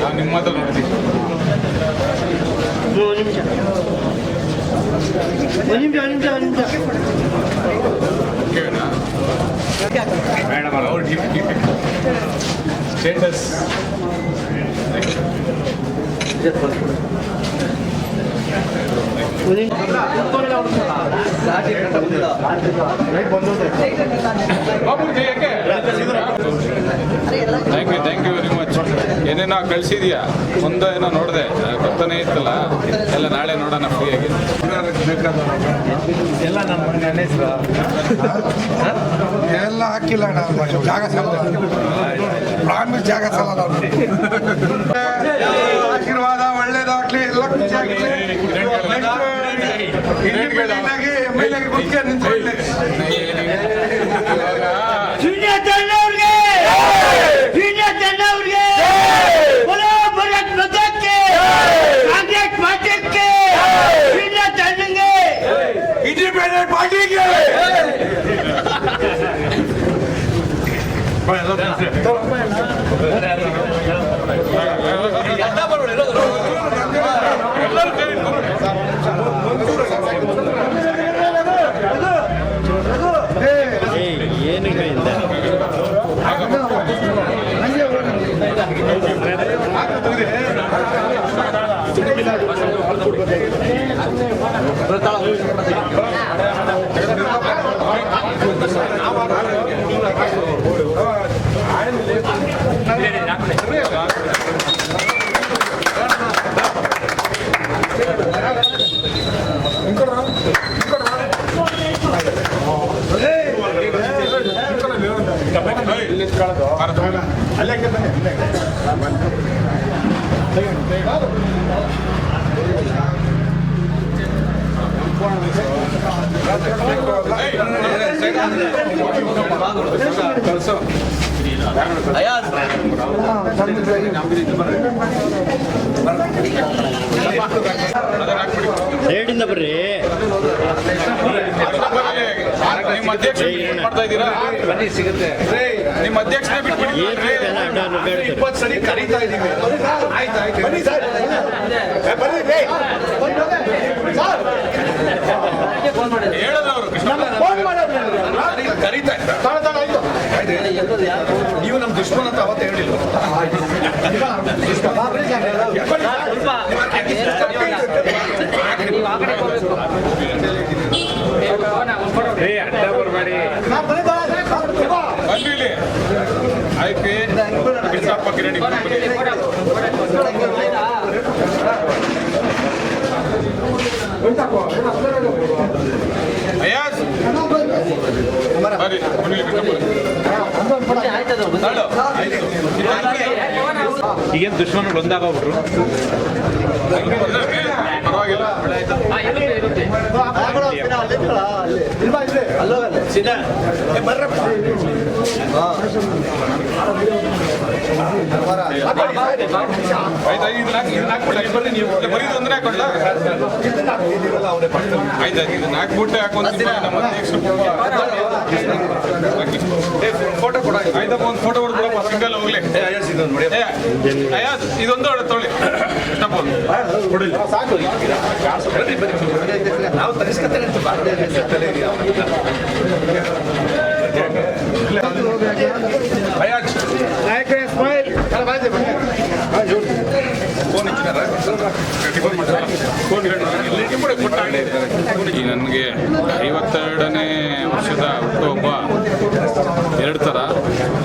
ನಾವು ನಿಮ್ಮ ಹತ್ರ ನೋಡ್ತೀವಿ ಒಂದು ನಿಮಿಷ. ಒಂದು ನಿಮಿಷ ಒಂದು ನಿಮಿಷ ಒಂದು ನಿಮಿಷ. ಮೇಡಮ್ ಅವ್ರು ಸ್ಟೇಟಸ್ ಬಾಬುಜಿ ಯಾಕೆ ಥ್ಯಾಂಕ್ ಯು ಏನೇನೋ ಕಳಿಸಿದ್ಯಾ? ಮುಂದೆ ಏನೋ ನೋಡಿದೆ. ಗೊತ್ತಾನೆ ಇತ್ತಲ್ಲ. ಎಲ್ಲ ನಾಳೆ ನೋಡೋಣ ಫ್ರೀ ಆಗಿ. ಎಲ್ಲ ಎಲ್ಲ ಹಾಕಿಲ್ಲ ನಾವು ಜಾಗ ಸಾಲ ಪ್ರಾಮಿಸ್ ಜಾಗ ಸಾಲ ಆಶೀರ್ವಾದ ಒಳ್ಳೇದಾಗ್ಲಿ ಎಲ್ಲ ಖುಷಿಯಾಗಿರ್ಲಿ ಎಂ ಎಲ್ ನಿಂತ್ಕೊಳ್ಳಿ. Gracias. 제가 제가 제가 ಸೈಡಿಂದ ಬರ್ರಿ ನಿಮ್ಮ ಅಧ್ಯಕ್ಷ ಮಾಡ್ತಾ ಇದ್ದೀರಾ ನಿಮ್ಮ ಬಿಟ್ಬಿಡಿ ಬೇಕಲ್ಲ ಅಡ್ಡ ನುಗ್ಗಾಡ್ತಾರೆ ಇಪ್ಪತ್ತು ಸರಿ ಕರೀತಾ ಇದೀವಿ ಆಯ್ತು ಆಯ್ತು ಬನ್ನಿ ಸರ್ ಬನ್ನಿ ರೇ ಹೇಳಿದ್ರು ಅವರು ಕೃಷ್ಣಪ್ಪ ಫೋನ್ ಮಾಡೋದು ಕರೀತಾ ಇದ್ದ ಆಯ್ತು ನೀವು ನಮ್ಮ ದುಶ್ಮನ್ ಅಂತ ಅವತ್ತು ಹೇಳಿಲ್ಲ ಆಯ್ಕೆ ಕೃಷ್ಣಪ್ಪ ಕಿರಣಿ ಅಯಾಸ್ ಬರ್ರಿ ಬನ್ನಿ ಕೃಷ್ಣಪ್ಪ ತಾಳು. ಈಗೇನು ದುಶ್ಮನರು ಒಂದಾಗೋಗ್ಬಿಟ್ರು? ಫೋಟೋ ಆಯ್ತಪ್ಪ ಒಂದು ಫೋಟೋ ಹೊಡ್ಬಿಡಪ್ಪ ಸಿಂಗಲ್ ಹೋಗ್ಲಿ. ಇದೊಂದು ಹೊಡೆ ತೊಗೊಳ್ಳಿ. ಕೃಷ್ಣಪ್ಪ ಒಂದು. ಸಾಕು ಬರ್ರಿ, ಬರ್ರಿ. ನಾವು? ಈ ನನಗೆ ಎರಡು ಥರ.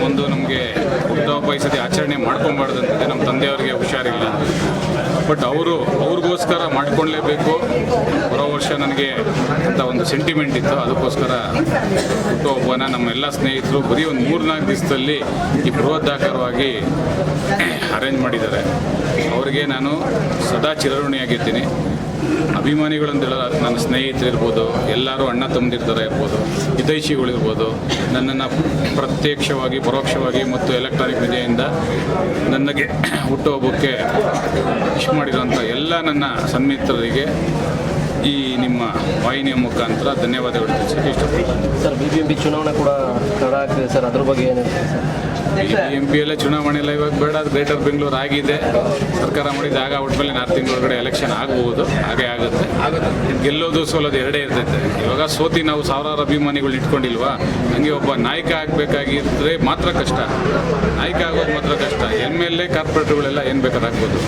ಒಂದು ನಮಗೆ ಹುಟ್ಟುಹಬ್ಬ ಈ ಸತಿ ಆಚರಣೆ ಮಾಡ್ಕೊಬಾರ್ದಂತಿದೆ ನಮ್ಮ ತಂದೆಯವರಿಗೆ ಹುಷಾರಿಲ್ಲ. ಬಟ್ ಅವರು, ಅವ್ರಿಗೋಸ್ಕರ ಮಾಡ್ಕೊಳ್ಲೇಬೇಕು. ಬರೋ ವರ್ಷ ನನಗೆ ಅಂತ ಒಂದು ಸೆಂಟಿಮೆಂಟ್ ಇತ್ತು. ಅದಕ್ಕೋಸ್ಕರ ಹುಟ್ಟುಹಬ್ಬನ ನಮ್ಮ ಎಲ್ಲ ಸ್ನೇಹಿತರು ಬರೀ ಒಂದು ಮೂರ್ನಾಲ್ಕು ದಿವಸದಲ್ಲಿ ಈ ಬೃಹದಾಕಾರವಾಗಿ ಅರೇಂಜ್ ಮಾಡಿದ್ದಾರೆ. ಅವರಿಗೆ ನಾನು ಸದಾ ಚಿರಋಣಿಯಾಗಿರ್ತೀನಿ. ಅಭಿಮಾನಿಗಳಂತ ನನ್ನ ಸ್ನೇಹಿತರಿರ್ಬೋದು, ಎಲ್ಲರೂ ಅಣ್ಣ ತಮ್ಮದಿರ್ತಾರೆ ಇರ್ಬೋದು, ಹಿತೈಷಿಗಳಿರ್ಬೋದು, ನನ್ನನ್ನು ಪ್ರತ್ಯಕ್ಷವಾಗಿ, ಪರೋಕ್ಷವಾಗಿ ಮತ್ತು ಎಲೆಕ್ಟ್ರಾನಿಕ್ ಮೀಡಿಯಾಯಿಂದ ನನಗೆ ಹುಟ್ಟುಹಬ್ಬಕ್ಕೆ ವಿಶ್ ಮಾಡಿರೋಂಥ ಎಲ್ಲ ನನ್ನ ಸನ್ಮಿತ್ರರಿಗೆ ಈ ನಿಮ್ಮ ವಾಹಿನಿಯ ಮುಖಾಂತರ ಧನ್ಯವಾದಗಳು sir B B M P ಚುನಾವಣೆ ಕೂಡ ಆಗ್ತಿದೆ ಸರ್. ಅದ್ರ ಬಗ್ಗೆ ಏನು ಸರ್? ಎಂ ಪಿ ಎಲ್ಲ ಚುನಾವಣೆ ಎಲ್ಲ ಇವಾಗ ಬೇಡ, ಅದು ಗ್ರೇಟರ್ ಬೆಂಗಳೂರು ಆಗಿದೆ. ಸರ್ಕಾರ ಮಾಡಿದ ಆಗ ಒಟ್ಮೇಲೆ ನಾಲ್ಕು ತಿಂಗಳೊಳಗಡೆ ಎಲೆಕ್ಷನ್ ಆಗಬಹುದು ಹಾಗೆ ಆಗುತ್ತೆ. ಗೆಲ್ಲೋದು ಸೋಲೋದು ಎರಡೇ ಇರ್ತೈತೆ. ಇವಾಗ ಸೋತಿ ನಾವು ಸಾವಿರಾರು ಅಭಿಮಾನಿಗಳು ಇಟ್ಕೊಂಡಿಲ್ವಾ? ಹಂಗೆ ಒಬ್ಬ ನಾಯಕ ಆಗಬೇಕಾಗಿದ್ರೆ ಮಾತ್ರ ಕಷ್ಟ. ನಾಯಕ ಆಗೋದು ಮಾತ್ರ ಕಷ್ಟ. ಎಂ ಎಲ್ ಎ ಕಾರ್ಪೊರೇಟ್ಗಳೆಲ್ಲ ಏನು ಬೇಕಾದ್ರೆ ಆಗ್ಬೋದು.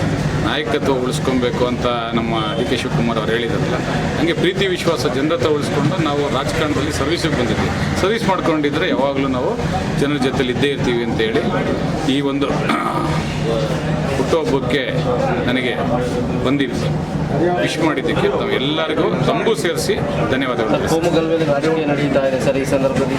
ನಾಯಕತ್ವ ಉಳಿಸ್ಕೊಬೇಕು ಅಂತ ನಮ್ಮ ಡಿ ಕೆ ಶಿವಕುಮಾರ್ ಅವ್ರು ಹೇಳಿದಾರಲ್ಲ, ಹಂಗೆ ಪ್ರೀತಿ ವಿಶ್ವಾಸ ಜನರ ಹತ್ರ ಉಳಿಸ್ಕೊಂಡು ನಾವು ರಾಜಕಾರಣದಲ್ಲಿ ಸರ್ವಿಸಿಗೆ ಬಂದಿದ್ವಿ. ಸರ್ವಿಸ್ ಮಾಡ್ಕೊಂಡಿದ್ರೆ ಯಾವಾಗಲೂ ನಾವು ಜನರ ಜೊತೆಲಿ ಇದ್ದೇ ಇರ್ತೀವಿ ಅಂತೇಳಿ ಈ ಒಂದು ಹುಟ್ಟುಹಬ್ಬಕ್ಕೆ ನನಗೆ ಬಂದಿದ್ದು. ವಿಶ್ ಮಾಡಿದ್ದಕ್ಕೆ ಎಲ್ಲರಿಗೂ ತಮಗೂ ಸೇರಿಸಿ ಧನ್ಯವಾದಗಳು. ನಡೀತಾ ಇದೆ ಸರ್ ಈ ಸಂದರ್ಭದಲ್ಲಿ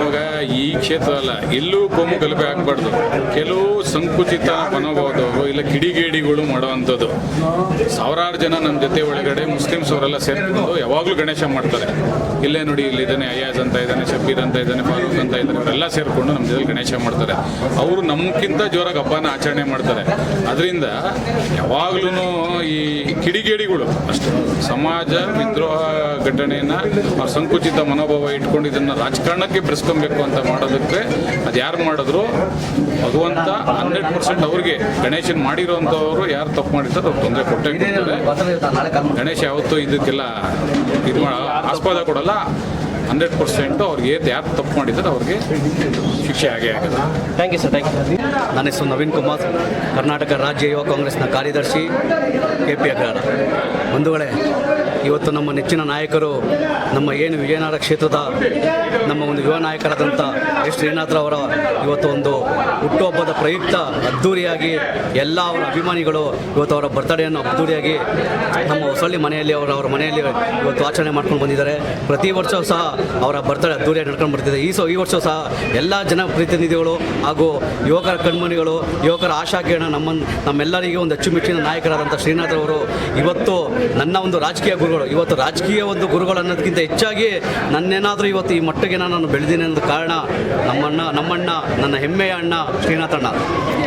ಇವಾಗ ಈ ಕ್ಷೇತ್ರ ಅಲ್ಲ ಎಲ್ಲೂ ಕೋಮು ಗಲಭೆ ಆಗಬಾರ್ದು. ಕೆಲವು ಸಂಕುಚಿತ ಮನೋಭಾವದವರು ಇಲ್ಲ ಕಿಡಿಗೇಡಿಗಳು ಮಾಡುವಂಥದ್ದು. ಸಾವಿರಾರು ಜನ ನಮ್ಮ ಜೊತೆ ಒಳಗಡೆ ಮುಸ್ಲಿಮ್ಸ್ ಅವರೆಲ್ಲ ಸೇರಿಕೊಂಡು ಯಾವಾಗಲೂ ಗಣೇಶ ಮಾಡ್ತಾರೆ. ಇಲ್ಲೇ ನೋಡಿ ಇಲ್ಲಿ ಇದ್ದಾನೆ ಅಯ್ಯಾಜ್ ಅಂತ ಇದ್ದಾನೆ ಶಬೀರ್ ಅಂತ ಇದ್ದಾನೆ ಫಾರೂಕ್ ಅಂತ ಇದ್ದಾನೆ ಅವರೆಲ್ಲ ಸೇರಿಕೊಂಡು ನಮ್ಮ ಜೊತೆ ಗಣೇಶ ಮಾಡ್ತಾರೆ. ಅವರು ನಮ್ಗಿಂತ ಜೋರಾಗಿ ಹಬ್ಬನ ಆಚರಣೆ ಮಾಡ್ತಾರೆ. ಅದರಿಂದ ಯಾವಾಗ್ಲೂ ಈ ಕಿಡಿಗೇಡಿಗಳು, ಅಷ್ಟೇ. ಸಮಾಜ, ವಿದ್ರೋಹ ಘಟನೆಯನ್ನ ಅವ್ರ ಸಂಕುಚಿತ ಮನೋಭಾವ ಇಟ್ಕೊಂಡು ಇದನ್ನ ರಾಜಕಾರಣಕ್ಕೆ ಬೆರೆಸ್ಕೊಬೇಕು ಅಂತ ಮಾಡೋದಕ್ಕೆ ಅದು ಯಾರು ಮಾಡಿದ್ರು? ಭಗವಂತ ಹಂಡ್ರೆಡ್ ಪರ್ಸೆಂಟ್ ಅವ್ರಿಗೆ ಗಣೇಶನ್ ಮಾಡಿರೋಂಥವ್ರು ಯಾರು ತಪ್ಪು ಮಾಡಿರ್ತಾರೆ ಅವ್ರು ತೊಂದರೆ ಕೊಟ್ಟೆ ಗಣೇಶ ಯಾವತ್ತೂ ಇದಕ್ಕೆಲ್ಲ ಇದು ಆಸ್ಪದ ಕೊಡಲ್ಲ. ಹಂಡ್ರೆಡ್ ಪರ್ಸೆಂಟ್ ಅವ್ರಿಗೆ ಯಾರು ತಪ್ಪು ಮಾಡಿದ್ದಾರೆ ಅವ್ರಿಗೆ ಶಿಕ್ಷೆ ಆಗೇ ಆಗುತ್ತೆ thank you sir thank you ನನ್ನ ಹೆಸರು ನವೀನ್ ಕುಮಾರ್ ಕರ್ನಾಟಕ ರಾಜ್ಯ ಯುವ ಕಾಂಗ್ರೆಸ್ನ ಕಾರ್ಯದರ್ಶಿ ಕೆ ಪಿ ಅಗ್ರಹಾರ. ಬಂಧುಗಳೇ ಇವತ್ತು ನಮ್ಮ ನೆಚ್ಚಿನ ನಾಯಕರು, ನಮ್ಮ ಏನು ವಿಜಯನಗರ ಕ್ಷೇತ್ರದ ನಮ್ಮ ಒಂದು ಯುವ ನಾಯಕರಾದಂಥ ಎಸ್. ಶ್ರೀನಾಥ್ರವರ ಇವತ್ತು ಒಂದು ಹುಟ್ಟುಹಬ್ಬದ ಪ್ರಯುಕ್ತ ಅದ್ಧೂರಿಯಾಗಿ ಎಲ್ಲ ಅವರ ಅಭಿಮಾನಿಗಳು ಇವತ್ತು ಅವರ ಬರ್ತಡೆಯನ್ನು ಅದ್ದೂರಿಯಾಗಿ ನಮ್ಮ ಹೊಸಳ್ಳಿ ಮನೆಯಲ್ಲಿ ಅವರ ಅವರ ಮನೆಯಲ್ಲಿ ಇವತ್ತು ಆಚರಣೆ ಮಾಡ್ಕೊಂಡು ಬಂದಿದ್ದಾರೆ. ಪ್ರತಿ ವರ್ಷ ಸಹ ಅವರ ಬರ್ತ್ಡೇ ಅದ್ದೂರಿಯಾಗಿ ನಡ್ಕೊಂಡು ಬರ್ತಿದೆ. ಈ ಸೊ ಈ ವರ್ಷ ಸಹ ಎಲ್ಲ ಜನಪ್ರತಿನಿಧಿಗಳು ಹಾಗೂ ಯುವಕರ ಕಣ್ಮಣಿಗಳು, ಯುವಕರ ಆಶಾಕಿರಣ ನಮ್ಮ ನಮ್ಮೆಲ್ಲರಿಗೆ ಒಂದು ಅಚ್ಚುಮೆಚ್ಚಿನ ನಾಯಕರಾದಂಥ ಶ್ರೀನಾಥ್ ಅವರು ಇವತ್ತು ನನ್ನ ಒಂದು ರಾಜಕೀಯ ಗುರುಗಳು. ಇವತ್ತು ರಾಜಕೀಯ ಒಂದು ಗುರುಗಳು ಅನ್ನೋದಕ್ಕಿಂತ ಹೆಚ್ಚಾಗಿ ನನ್ನೇನಾದರೂ ಇವತ್ತು ಈ ಮಟ್ಟಿಗೆ ನಾನು ಬೆಳೆದಿನಿ ಅನ್ನೋದು ಕಾರಣ ನಮ್ಮಣ್ಣ ನಮ್ಮಣ್ಣ, ನನ್ನ ಹೆಮ್ಮೆಯ ಅಣ್ಣ ಶ್ರೀನಾಥಣ್ಣ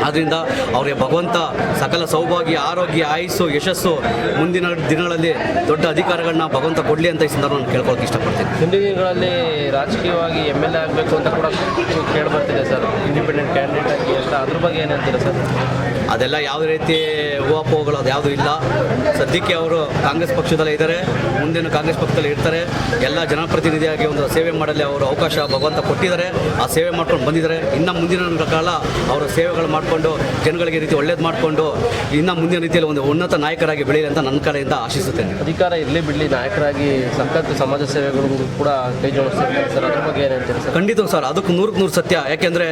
ಆದ್ದರಿಂದ ಅವರಿಗೆ ಭಗವಂತ ಸಕಲ ಸೌಭಾಗ್ಯ, ಆರೋಗ್ಯ, ಆಯಸ್ಸು, ಯಶಸ್ಸು ಮುಂದಿನ ದಿನಗಳಲ್ಲಿ ದೊಡ್ಡ ಅಧಿಕಾರಗಳನ್ನ ಭಗವಂತ ಕೊಡಲಿ ಅಂತ ಈ ಸಂದರ್ಭ ನಾನು ಕೇಳ್ಕೊಳಕ್ಕೆ ಇಷ್ಟಪಡ್ತೀನಿ. ಮುಂದಿನ ದಿನಗಳಲ್ಲಿ ರಾಜಕೀಯವಾಗಿ ಎಂ ಎಲ್ ಎ ಆಗಬೇಕು ಅಂತ ಕೂಡ ಕೇಳಿ ಬರ್ತಿದೆ ಸರ್. ಇಂಡಿಪೆಂಡೆಂಟ್ ಕ್ಯಾಂಡಿಡೇಟ್ ಆಗಿ ಅಂತ. ಅದ್ರ ಬಗ್ಗೆ ಏನಂತೀರಾ ಸರ್? ಅದೆಲ್ಲ ಯಾವ ರೀತಿ ಊಹಾಪೋಹಗಳು ಅದು ಯಾವುದೂ ಇಲ್ಲ. ಸದ್ಯಕ್ಕೆ ಅವರು ಕಾಂಗ್ರೆಸ್ ಪಕ್ಷದಲ್ಲೇ ಇದ್ದಾರೆ. ಮುಂದಿನ ಕಾಂಗ್ರೆಸ್ ಪಕ್ಷದಲ್ಲಿ ಇರ್ತಾರೆ. ಎಲ್ಲ ಜನಪ್ರತಿನಿಧಿಯಾಗಿ ಒಂದು ಸೇವೆ ಮಾಡಲಿ ಅವರು ಅವಕಾಶ ಭಗವಂತ ಕೊಟ್ಟಿದ್ದಾರೆ. ಆ ಸೇವೆ ಮಾಡ್ಕೊಂಡು ಬಂದಿದ್ದಾರೆ. ಇನ್ನು ಮುಂದಿನ ಕಾಲ ಅವರು ಸೇವೆಗಳು ಮಾಡಿಕೊಂಡು ಜನಗಳಿಗೆ ರೀತಿ ಒಳ್ಳೇದು ಮಾಡಿಕೊಂಡು ಇನ್ನು ಮುಂದಿನ ರೀತಿಯಲ್ಲಿ ಒಂದು ಉನ್ನತ ನಾಯಕರಾಗಿ ಬೆಳೆಯಲಿ ಅಂತ ನನ್ನ ಕಡೆಯಿಂದ ಆಶಿಸುತ್ತೇನೆ. ಅಧಿಕಾರ ಇರಲಿ ಬಿಡಲಿ ನಾಯಕರಾಗಿ ಸಖತ್ ಸಮಾಜ ಸೇವೆಗಳು ಕೂಡ ಕೈ ಜೋಡಿಸ್ತಿರ್ತಾರೆ ಸರ್. ಅದ್ರ ಬಗ್ಗೆ ಏನು ಖಂಡಿತ ಸರ್. ಅದಕ್ಕೆ ನೂರಕ್ಕೆ ನೂರು ಸತ್ಯ. ಯಾಕೆಂದರೆ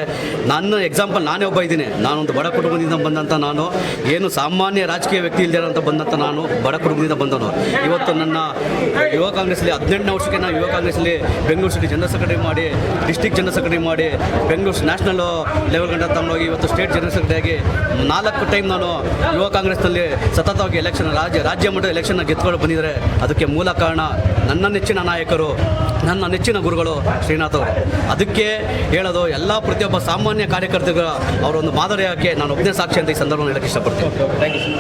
ನನ್ನ ಎಕ್ಸಾಂಪಲ್ ನಾನೇ ಒಬ್ಬ ಇದ್ದೀನಿ. ನಾನೊಂದು ಬಡ ಕುಟುಂಬದಿಂದ ಬಂದಂಥ ನಾನು. ಏನು ಸಾಮಾನ್ಯ ರಾಜಕೀಯ ವ್ಯಕ್ತಿ ಇಲ್ಲದೇ ಅಂತ ಬಂದಂಥ ನಾನು ಬಡ ಕುಟುಂಬದಿಂದ ಬಂದನು ಇವತ್ತು ನನ್ನ ಯುವ ಕಾಂಗ್ರೆಸ್ಲಿ ಹದಿನೆಂಟನೇ ವರ್ಷಕ್ಕೆ ನಾನು ಯುವ ಕಾಂಗ್ರೆಸ್ಲಿ ಬೆಂಗಳೂರು ಸಿಟಿ ಜನರಲ್ ಸೆಕ್ರೆಟರಿ ಮಾಡಿ ಡಿಸ್ಟಿಕ್ ಜನರಲ್ ಸೆಕ್ರೆಟರಿ ಮಾಡಿ, ಬೆಂಗಳೂರು ನ್ಯಾಷನಲ್ ಲೆವೆಲ್ ಗಂಟ ತಗೊಂಡೋಗಿ ಇವತ್ತು ಸ್ಟೇಟ್ ಜನರಲ್ ಸೆಕ್ರೆಟರಿಯಾಗಿ ನಾಲ್ಕು ಟೈಮ್ ನಾನು ಯುವ ಕಾಂಗ್ರೆಸ್ನಲ್ಲಿ ಸತತವಾಗಿ ಎಲೆಕ್ಷನ್ ರಾಜ್ಯ ರಾಜ್ಯ ಮಟ್ಟದ ಎಲೆಕ್ಷನ್ನ ಗೆದ್ದುಕೊಂಡು ಬಂದಿದ್ದಾರೆ. ಅದಕ್ಕೆ ಮೂಲ ಕಾರಣ ನನ್ನ ನೆಚ್ಚಿನ ನಾಯಕರು, ನನ್ನ ನೆಚ್ಚಿನ ಗುರುಗಳು ಶ್ರೀನಾಥ್ ಅವರು. ಅದಕ್ಕೆ ಹೇಳೋದು ಎಲ್ಲ ಪ್ರತಿಯೊಬ್ಬ ಸಾಮಾನ್ಯ ಕಾರ್ಯಕರ್ತರ ಅವರೊಂದು ಒಂದು ಹಾಕಿ ನಾನು ಒಬ್ಬನೇ ಸಾಕ್ಷಿ ಅಂತ ಸಂದರ್ಭ ಹೇಳಕ್ಕೆ ಇಷ್ಟಪಡ್ತೀನಿ ಥ್ಯಾಂಕ್ ಯು